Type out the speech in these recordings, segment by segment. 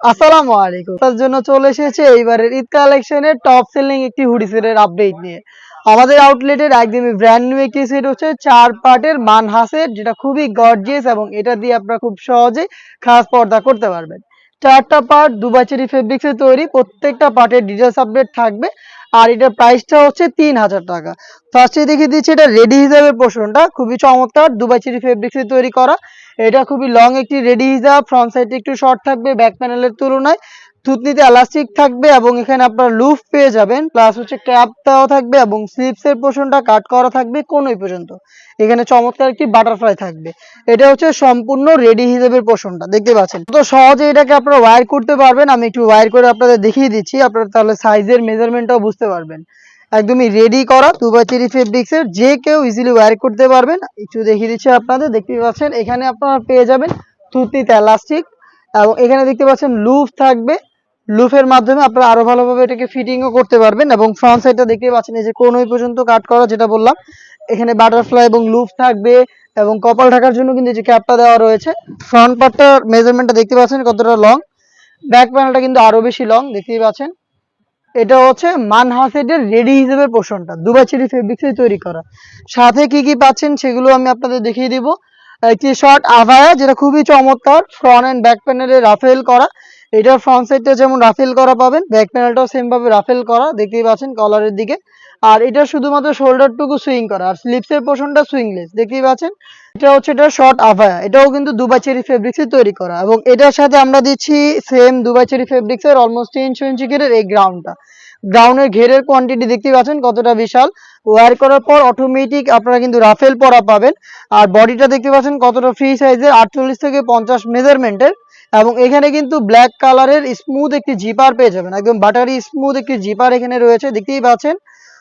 আসসালামু আলাইকুম। তার জন্য চলে এসেছে এইবারের ঈদ কালেকশনের টপ সেলিং একটি হুডি সেটের আপডেট নিয়ে। আমাদের আউটলেটের একদমই ব্র্যান্ড নিউ একটি সেট হচ্ছে চার পার্টের মানহাসের যেটা খুবই গর্জিয়াস এবং এটা দিয়ে আপনারা খুব সহজে খাস পর্দা করতে পারবেন। চারটা পার্ট দুবাচেরি ফেব্রিক্সে তৈরি, প্রত্যেকটা পার্টের ডিটেলস আপডেট থাকবে। আর এটার প্রাইসটা হচ্ছে তিন হাজার টাকা। ফার্স্টে দেখিয়ে দিচ্ছি, এটা রেডি হিসাবের পোর্শনটা খুবই চমৎকার দুবাই চিরি ফেব্রিক্সে তৈরি করা। এটা খুবই লং একটি রেডি হিসাব ফ্রন্ট সাইডে একটু শর্ট থাকবে ব্যাক প্যানেলের তুলনায়। থুতনিতে এলাস্টিক থাকবে এবং এখানে আপনারা লুফ পেয়ে যাবেন প্লাস হচ্ছে ক্যাপ দেওয়া থাকবে এবং স্লিপস এর পোর্শনটা কাট করা থাকবে কোনোই পর্যন্ত। এখানে চমৎকার একটি বাটারফ্লাই থাকবে। এটা হচ্ছে সম্পূর্ণ রেডি হিসেবের পোর্শনটা দেখতে পাচ্ছেন? তো সহজে এটাকে আপনারা ওয়্যার করতে পারবেন, আমি একটু ওয়্যার করে আপনাদের দেখিয়ে দিচ্ছি, আপনারা তাহলে সাইজের মেজারমেন্টটাও বুঝতে পারবেন। একদমই রেডি করা টু বাই থ্রি ফেব্রিক্স এর যে কেউ ইজিলি ওয়্যার করতে পারবেন। একটু দেখিয়ে দিচ্ছি আপনাদের, দেখতে পাচ্ছেন? এখানে আপনারা পেয়ে যাবেন থুতনিতে এলাস্টিক এবং এখানে দেখতে পাচ্ছেন লুফ থাকবে। লুফের মাধ্যমে আপনারা আরও ভালোভাবে এটাকে ফিটিংও করতে পারবেন এবং ফ্রন্ট সাইডটা দেখতে পাচ্ছেন, এই যে কোনোই পর্যন্ত কাট করা যেটা বললাম, এখানে বাটারফ্লাই এবং লুফ থাকবে এবং কপাল ঢাকার জন্য কিন্তু যে ক্যাপটা দেওয়া রয়েছে ফ্রন্ট পার্টটার মেজারমেন্টটা দেখতে পাচ্ছেন কতটা লং ব্যাক প্যানেলটা কিন্তু আরও বেশি লং দেখতেই পাচ্ছেন। এটা হচ্ছে মানহাসেটের রেডি হিসেবে পোষণটা, দুবাই চেরি ফেব্রিক্সে তৈরি করা। সাথে কি কি পাচ্ছেন সেগুলো আমি আপনাদের দেখিয়ে দিব। একটি শর্ট আভায়া, যেটা খুবই চমৎকার ফ্রন্ট এন্ড ব্যাক প্যানেলে রাফেল করা। এটার ফ্রন্ট সাইডটা যেমন রাফেল করা পাবেন ব্যাক প্যানেলটাও সেম ভাবে রাফেল করা, দেখতেই পাচ্ছেন কলারের দিকে। আর এটা শুধুমাত্র শোল্ডারটুকু সুইং করা, আর স্লিপসের পোর্শনটা সুইংলেস দেখতেই পাচ্ছেন? এটা হচ্ছে এটা শর্ট আভায়া এটাও কিন্তু দুবাই চেরি ফেব্রিক্সে তৈরি করা, এবং এটার সাথে আমরা দিচ্ছি সেম দুবাই চেরি ফেব্রিক্সের অলমোস্ট তিনশো ইঞ্চি কেটের এই গ্রাউন্ডটা গ্রাউন্ডের ঘেরের কোয়ান্টিটি দেখতে পাচ্ছেন কতটা বিশাল। ওয়ার করার পর অটোমেটিক আপনারা কিন্তু রাফেল পরা পাবেন। আর বডিটা দেখতে পাচ্ছেন কতটা ফ্রি সাইজের আটচল্লিশ থেকে পঞ্চাশ মেজারমেন্টের এবং এখানে কিন্তু ব্ল্যাক কালারের স্মুথ একটি জিপার পেয়ে যাবেন। একদম বাটারি স্মুথ একটি জিপার এখানে রয়েছে, দেখতেই পাচ্ছেন।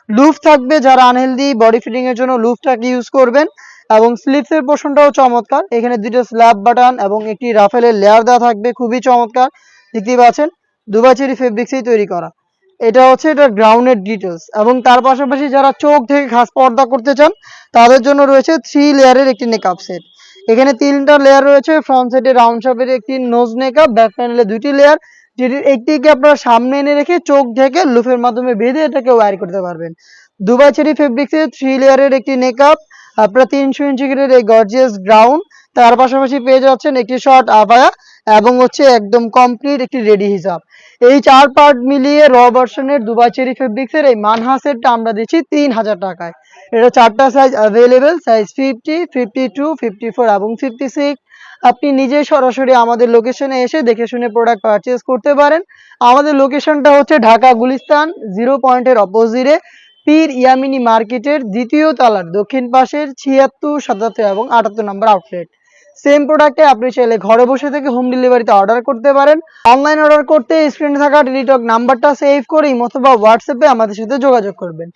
লুফ থাকবে যারা আনহেলদি বডি ফিটিং এর জন্য লুফটাকে ইউজ করবেন। এবং স্লিপস এর পোর্শনটাও চমৎকার। এখানে দুটো স্ল্যাব বাটন এবং একটি রাফেলের লেয়ার দেওয়া থাকবে, খুবই চমৎকার। দেখতেই পাচ্ছেন দুবাচেরি ফেব্রিক্সেই তৈরি করা। এটা হচ্ছে এটা গ্রাউন্ডের ডিটেলস এবং তার পাশাপাশি যারা চোখ থেকে খাস পর্দা করতে চান, তাদের জন্য রয়েছে থ্রি লেয়ারের একটি নেকআপ সেট এখানে তিনটা লেয়ার রয়েছে ফ্রন্ট সাইডে রাউন্ড শেপের একটি নোজ নেকআপ ব্যাক প্যানেলে দুটি লেয়ার যেটির একটিকে আপনারা সামনে এনে রেখে চোখ ঢেকে লুফের মাধ্যমে বেঁধে এটাকে ওয়্যার করতে পারবেন। দুবাই চেরি ফেব্রিক্সের থ্রি লেয়ারের একটি নেকআপ আপনারা তিনশো ইঞ্চি গ্রেডের এই গর্জিয়াস গ্রাউন্ড তার পাশাপাশি পেয়ে যাচ্ছেন একটি শর্ট আবায়া এবং হচ্ছে একদম কমপ্লিট একটি রেডি হিসাব। এই চার পার্ট মিলিয়ে র ভার্সনের দুবাই চেরি ফেব্রিক্সের এই মানহা সেটটা আমরা দিচ্ছি তিন হাজার টাকায়। এটা চারটা size available size fifty fifty two fifty four এবং ফিফটি সিক্স আপনি নিজে সরাসরি আমাদের লোকেশনে এসে দেখে শুনে প্রোডাক্ট পারচেস করতে পারেন। আমাদের লোকেশনটা হচ্ছে ঢাকা গুলিস্তান জিরো পয়েন্টের অপোজিটে পীর ইয়ামিনী মার্কেটের দ্বিতীয় তলার দক্ষিণ পাশের ছিয়াত্তর, সাতাত্তর এবং আটাত্তর নম্বর আউটলেট সেম প্রোডাক্টে আপনি চাইলে ঘরে বসে থেকে হোম ডেলিভারিতে অর্ডার করতে পারেন। অনলাইন অর্ডার করতে স্ক্রিনে থাকা টেলিটক নাম্বারটা সেভ করে অথবা হোয়াটসঅ্যাপে আমাদের সাথে যোগাযোগ করবেন।